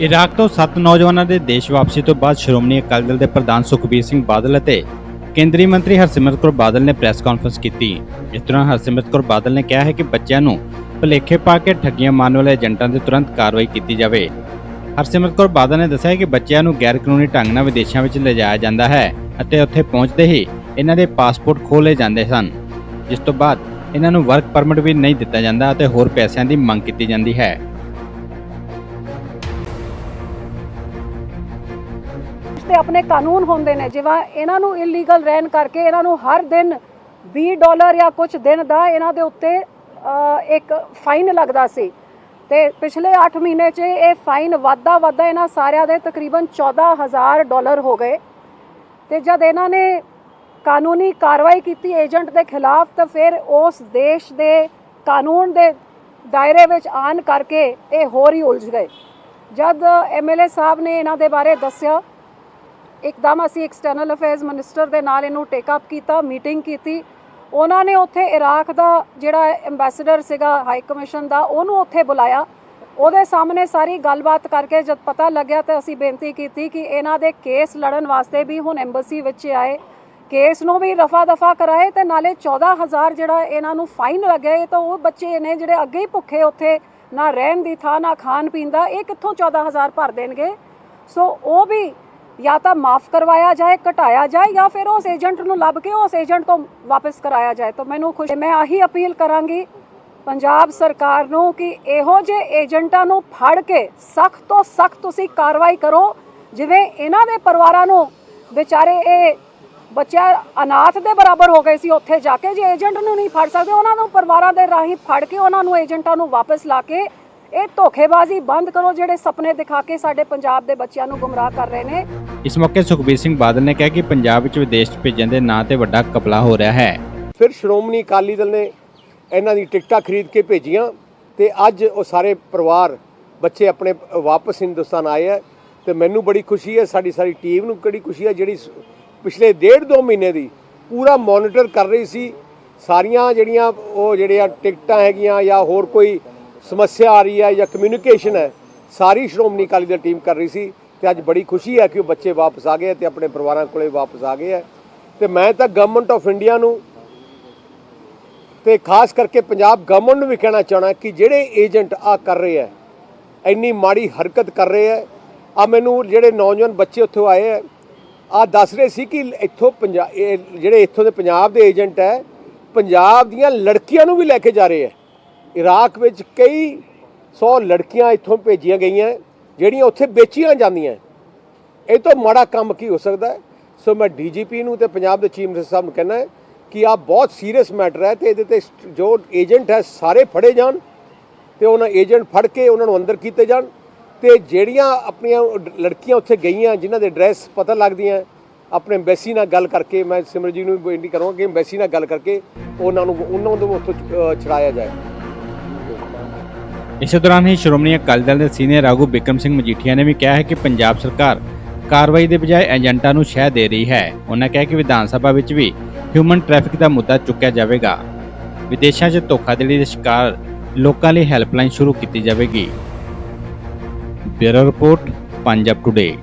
Iraq ਤੋਂ 7 ਨੌਜਵਾਨਾਂ ਦੇ ਦੇਸ਼ ਵਾਪਸੀ ਤੋਂ ਬਾਅਦ ਸ਼੍ਰੋਮਣੀ ਅਕਾਲੀ ਦਲ ਦੇ ਪ੍ਰਧਾਨ ਸੁਖਬੀਰ ਸਿੰਘ ਬਾਦਲ ਅਤੇ ਕੇਂਦਰੀ ਮੰਤਰੀ ਹਰਸਿਮਰਤ ਕੌਰ ਬਾਦਲ ਨੇ ਪ੍ਰੈਸ ਕਾਨਫਰੰਸ ਕੀਤੀ। ਇਸ ਦੌਰਾਨ ਹਰਸਿਮਰਤ ਕੌਰ ਬਾਦਲ ਨੇ ਕਿਹਾ ਹੈ ਕਿ ਬੱਚਿਆਂ ਨੂੰ ਭੁਲੇਖੇ ਪਾ ਕੇ ਠੱਗੀਆਂ ਮਾਰਨ ਵਾਲੇ ਏਜੰਟਾਂ ਦੇ ਤੁਰੰਤ ਕਾਰਵਾਈ ਕੀਤੀ ਜਾਵੇ। ਹਰਸਿਮਰਤ ਕੌਰ ਬਾਦਲ ਨੇ ਦੱਸਿਆ ਕਿ ਬੱਚਿਆਂ ਨੂੰ ਗੈਰ ਕਾਨੂੰਨੀ ਢੰਗ ਨਾਲ ਵਿਦੇਸ਼ਾਂ ਵਿੱਚ ਲਿਜਾਇਆ ਜਾਂਦਾ ਹੈ ਅਤੇ ਉੱਥੇ ਪਹੁੰਚਦੇ ਹੀ ਇਹਨਾਂ ਦੇ ਪਾਸਪੋਰਟ ਖੋਹ ਜਾਂਦੇ ਸਨ। ਜਿਸ ਤੋਂ ਬਾਅਦ ਇਹਨਾਂ ਨੂੰ ਵਰਕ ਪਰਮਿਟ ਵੀ ਨਹੀਂ ਦਿੱਤਾ ਜਾਂਦਾ ਅਤੇ ਹੋਰ ਪੈਸਿਆਂ ਦੀ ਮੰਗ ਕੀਤੀ ਜਾਂਦੀ ਹੈ। ਤੇ ਆਪਣੇ ਕਾਨੂੰਨ ਹੁੰਦੇ ਨੇ। ਜਿਵੇਂ ਇਹਨਾਂ ਨੂੰ ਇਲੀਗਲ ਰਹਿਣ ਕਰਕੇ ਇਹਨਾਂ ਨੂੰ ਹਰ ਦਿਨ 20 ਡਾਲਰ ਜਾਂ ਕੁਝ ਦਿਨ ਦਾ ਇਹਨਾਂ ਦੇ ਉੱਤੇ ਇੱਕ ਫਾਈਨ ਲੱਗਦਾ ਸੀ। ਤੇ ਪਿਛਲੇ 8 ਮਹੀਨੇ 'ਚ ਇਹ ਫਾਈਨ ਵਾਧਾ ਵਾਧਾ ਇਹਨਾਂ ਸਾਰਿਆਂ ਦੇ ਤਕਰੀਬਨ 14000 ਡਾਲਰ ਹੋ ਗਏ। ਤੇ ਜਦ ਇਹਨਾਂ ਨੇ ਕਾਨੂੰਨੀ ਕਾਰਵਾਈ ਕੀਤੀ ਏਜੰਟ ਦੇ ਖਿਲਾਫ, ਤਾਂ ਫਿਰ ਉਸ ਦੇਸ਼ ਦੇ ਕਾਨੂੰਨ ਦੇ ਦਾਇਰੇ ਵਿੱਚ ਆਣ ਕਰਕੇ ਇਹ ਹੋਰ ਹੀ ਉਲਝ ਗਏ। ਜਦ ਐਮਐਲਏ ਸਾਹਿਬ ਨੇ ਇਹਨਾਂ ਦੇ ਬਾਰੇ ਦੱਸਿਆ ਇੱਕਦਮ ਅਸੀਂ ਐਕਸਟਰਨਲ ਅਫੇਅਰਸ ਮਿਨਿਸਟਰ ਦੇ ਨਾਲ ਇਹਨੂੰ ਟੇਕ ਅਪ ਕੀਤਾ ਮੀਟਿੰਗ ਕੀਤੀ। ਉਹਨਾਂ ਨੇ ਉੱਥੇ ਇਰਾਕ ਦਾ ਜਿਹੜਾ ਐਮਬੈਸਡਰ ਸੀਗਾ ਹਾਈ ਕਮਿਸ਼ਨ ਦਾ, ਉਹਨੂੰ ਉੱਥੇ ਬੁਲਾਇਆ। ਉਹਦੇ ਸਾਹਮਣੇ ਸਾਰੀ ਗੱਲਬਾਤ ਕਰਕੇ ਜਦ ਪਤਾ ਲੱਗਿਆ ਤਾਂ ਅਸੀਂ ਬੇਨਤੀ ਕੀਤੀ ਕਿ ਇਹਨਾਂ ਦੇ ਕੇਸ ਲੜਨ ਵਾਸਤੇ ਵੀ ਹੁਣ ਐਮਬੈਸੀ ਵਿੱਚ ਆਏ। ਕੇਸ ਨੂੰ ਵੀ ਰਫਾ ਦਫਾ ਕਰਾਏ ਤੇ ਨਾਲੇ 14000 ਜਿਹੜਾ ਇਹਨਾਂ ਨੂੰ ਫਾਈਨ ਲੱਗਿਆ ਤਾਂ ਉਹ ਬੱਚੇ ਨੇ ਜਿਹੜੇ ਅੱਗੇ ਹੀ ਭੁੱਖੇ ਉੱਥੇ ਨਾ ਰਹਿਣ ਦੀ ਥਾਂ, ਨਾ ਖਾਣ ਪੀਣ ਦਾ, ਇਹ ਕਿੱਥੋਂ 14000 ਭਰ ਦੇਣਗੇ? ਸੋ ਉਹ ਵੀ ਜਾਂ ਤਾਂ ਮਾਫ ਕਰਵਾਇਆ ਜਾਏ, ਘਟਾਇਆ ਜਾਏ ਜਾਂ ਫਿਰ ਉਸ ਏਜੰਟ ਨੂੰ ਲੱਭ ਕੇ ਉਸ ਏਜੰਟ ਤੋਂ ਵਾਪਸ ਕਰਾਇਆ ਜਾਏ। ਤਾਂ ਮੈਨੂੰ ਖੁਸ਼ ਮੈਂ ਆਹੀ ਅਪੀਲ ਕਰਾਂਗੀ ਪੰਜਾਬ ਸਰਕਾਰ ਨੂੰ ਕਿ ਇਹੋ ਜਿਹੇ ਏਜੰਟਾਂ ਨੂੰ ਫੜ ਕੇ ਸਖਤ ਤੋਂ ਸਖਤ ਤੁਸੀਂ ਕਾਰਵਾਈ ਕਰੋ। ਜਿਵੇਂ ਇਹਨਾਂ ਦੇ ਪਰਿਵਾਰਾਂ ਨੂੰ ਵਿਚਾਰੇ ਇਹ ਬੱਚਾ ਅਨਾਥ ਦੇ ਬਰਾਬਰ ਹੋ ਗਏ ਸੀ, ਉੱਥੇ ਜਾ ਕੇ ਜੇ ਏਜੰਟ ਨੂੰ ਨਹੀਂ ਫੜ ਸਕਦੇ, ਉਹਨਾਂ ਨੂੰ ਪਰਿਵਾਰਾਂ ਦੇ ਰਾਹੀਂ ਫੜ ਕੇ ਉਹਨਾਂ ਨੂੰ ਏਜੰਟਾਂ ਨੂੰ ਵਾਪਸ ਲਾ ਕੇ ਇਹ ਧੋਖੇਬਾਜ਼ੀ ਬੰਦ ਕਰੋ, ਜਿਹੜੇ ਸੁਪਨੇ ਦਿਖਾ ਕੇ ਸਾਡੇ ਪੰਜਾਬ ਦੇ ਬੱਚਿਆਂ ਨੂੰ ਗੁੰਮਰਾਹ ਕਰ ਰਹੇ ਨੇ। ਇਸ ਮੌਕੇ ਸੁਖਬੀਰ ਸਿੰਘ ਬਾਦਲ ਨੇ ਕਿਹਾ ਕਿ ਪੰਜਾਬ ਵਿੱਚ ਵਿਦੇਸ਼ 'ਚ ਭੇਜਣ ਦੇ ਨਾਂ ਤੇ ਵੱਡਾ ਕਪਲਾ ਹੋ ਰਿਹਾ ਹੈ। ਫਿਰ ਸ਼੍ਰੋਮਣੀ ਅਕਾਲੀ ਦਲ ਨੇ ਇਹਨਾਂ ਦੀ ਟਿਕਟਾਂ ਖਰੀਦ ਕੇ ਭੇਜੀਆਂ ਤੇ ਅੱਜ ਉਹ ਸਾਰੇ ਪਰਿਵਾਰ, ਬੱਚੇ ਆਪਣੇ ਵਾਪਸ ਹਿੰਦੁਸਤਾਨ ਆਏ ਹੈ ਤੇ ਮੈਨੂੰ ਬੜੀ ਖੁਸ਼ੀ ਹੈ, ਸਾਡੀ ਸਾਰੀ ਟੀਮ ਨੂੰ ਕਿਹੜੀ ਖੁਸ਼ੀ ਹੈ, ਜਿਹੜੀ ਪਿਛਲੇ ਡੇਢ ਦੋ ਮਹੀਨੇ ਦੀ ਪੂਰਾ ਮੋਨੀਟਰ ਕਰ ਰਹੀ ਸੀ। ਸਾਰੀਆਂ ਜਿਹੜੀਆਂ ਉਹ ਜਿਹੜੀਆਂ ਟਿਕਟਾਂ ਹੈਗੀਆਂ ਜਾਂ ਹੋਰ ਕੋਈ ਸਮੱਸਿਆ ਆ ਰਹੀ ਹੈ ਜਾਂ ਕਮਿਊਨੀਕੇਸ਼ਨ ਹੈ, ਸਾਰੀ ਸ਼੍ਰੋਮਣੀ ਅਕਾਲੀ ਦਲ ਟੀਮ ਕਰ ਰਹੀ ਸੀ। ਤੇ ਅੱਜ ਬੜੀ ਖੁਸ਼ੀ ਹੈ ਕਿ ਉਹ ਬੱਚੇ ਵਾਪਸ ਆ ਗਏ ਹੈ ਤੇ ਆਪਣੇ ਪਰਿਵਾਰਾਂ ਕੋਲੇ ਵਾਪਸ ਆ ਗਏ ਹੈ। ਤੇ ਮੈਂ ਤਾਂ ਗਵਰਨਮੈਂਟ ਆਫ ਇੰਡੀਆ ਨੂੰ ਤੇ ਖਾਸ ਕਰਕੇ ਪੰਜਾਬ ਗਵਰਨਮੈਂਟ ਨੂੰ ਵੀ ਕਹਿਣਾ ਚਾਹਣਾ ਕਿ ਜਿਹੜੇ ਏਜੰਟ ਆ ਕਰ ਰਹੇ ਹੈ, ਇੰਨੀ ਮਾੜੀ ਹਰਕਤ ਕਰ ਰਹੇ ਹੈ। ਆ ਮੈਨੂੰ ਜਿਹੜੇ ਨੌਜਵਾਨ ਬੱਚੇ ਉੱਥੋਂ ਆਏ ਹੈ ਆ ਦੱਸ ਰਹੇ ਸੀ ਕਿ ਇੱਥੋਂ ਪੰਜਾਬ ਜਿਹੜੇ ਇੱਥੋਂ ਦੇ ਪੰਜਾਬ ਦੇ ਏਜੰਟ ਹੈ, ਪੰਜਾਬ ਦੀਆਂ ਲੜਕੀਆਂ ਨੂੰ ਵੀ ਲੈ ਕੇ ਜਾ ਰਹੇ ਹੈ। ਇਰਾਕ ਵਿੱਚ ਕਈ 100 ਲੜਕੀਆਂ ਇੱਥੋਂ ਭੇਜੀਆਂ ਗਈਆਂ ਜਿਹੜੀਆਂ ਉੱਥੇ ਵੇਚੀਆਂ ਜਾਂਦੀਆਂ ਇਹ ਤੋਂ ਮਾੜਾ ਕੰਮ ਕੀ ਹੋ ਸਕਦਾ ਸੋ ਮੈਂ ਡੀਜੀਪੀ ਨੂੰ ਤੇ ਪੰਜਾਬ ਦੇ ਚੀਫ ਮਿਨਿਸਟਰ ਸਾਹਿਬ ਨੂੰ ਕਹਿਣਾ ਹੈ ਕਿ ਆ ਬਹੁਤ ਸੀਰੀਅਸ ਮੈਟਰ ਹੈ ਤੇ ਇਹਦੇ ਤੇ ਜੋ ਏਜੰਟ ਹੈ ਸਾਰੇ ਫੜੇ ਜਾਣ ਤੇ ਉਹਨਾਂ ਏਜੰਟ ਫੜ ਕੇ ਉਹਨਾਂ ਨੂੰ ਅੰਦਰ ਕੀਤੇ ਜਾਣ ਤੇ ਜਿਹੜੀਆਂ ਆਪਣੀਆਂ ਲੜਕੀਆਂ ਉੱਥੇ ਗਈਆਂ ਜਿਨ੍ਹਾਂ ਦੇ ਐਡਰੈਸ ਪਤਾ ਲੱਗਦੀਆਂ ਆਪਣੇ ਐਮਬੈਸੀ ਨਾਲ ਗੱਲ ਕਰਕੇ ਮੈਂ ਸਿਮਰਜੀਤ ਨੂੰ ਵੀ ਬੇਨਤੀ ਕਰਾਂਗਾ ਕਿ ਐਮਬੈਸੀ ਨਾਲ ਗੱਲ ਕਰਕੇ ਉਹਨਾਂ ਨੂੰ ਉਹਨਾਂ ਨੂੰ ਉੱਥੋਂ ਅ, ਜਾਏ। ਇਸੇ ਦੌਰਾਨ ਹੀ ਸ਼੍ਰੋਮਣੀ ਅਕਾਲੀ ਦਲ ਦੇ ਸੀਨੀਅਰ ਆਗੂ ਬਿਕਰਮ ਸਿੰਘ ਮਜੀਠੀਆ ਨੇ ਵੀ ਕਿਹਾ ਹੈ ਕਿ ਪੰਜਾਬ ਸਰਕਾਰ ਕਾਰਵਾਈ ਦੇ ਬਜਾਏ ਏਜੰਟਾਂ ਨੂੰ ਸ਼ਹਿ ਦੇ ਰਹੀ ਹੈ। ਉਹਨਾਂ ਕਿਹਾ ਕਿ ਵਿਧਾਨ ਸਭਾ ਵਿੱਚ ਵੀ ਹਿਊਮਨ ਟ੍ਰੈਫਿਕ ਦਾ ਮੁੱਦਾ ਚੁੱਕਿਆ ਜਾਵੇਗਾ। ਵਿਦੇਸ਼ਾਂ 'ਚ ਧੋਖਾਧੜੀ ਦੇ ਸ਼ਿਕਾਰ ਲੋਕਾਂ ਲਈ ਹੈਲਪਲਾਈਨ ਸ਼ੁਰੂ ਕੀਤੀ ਜਾਵੇਗੀ। Bureau report, Punjab today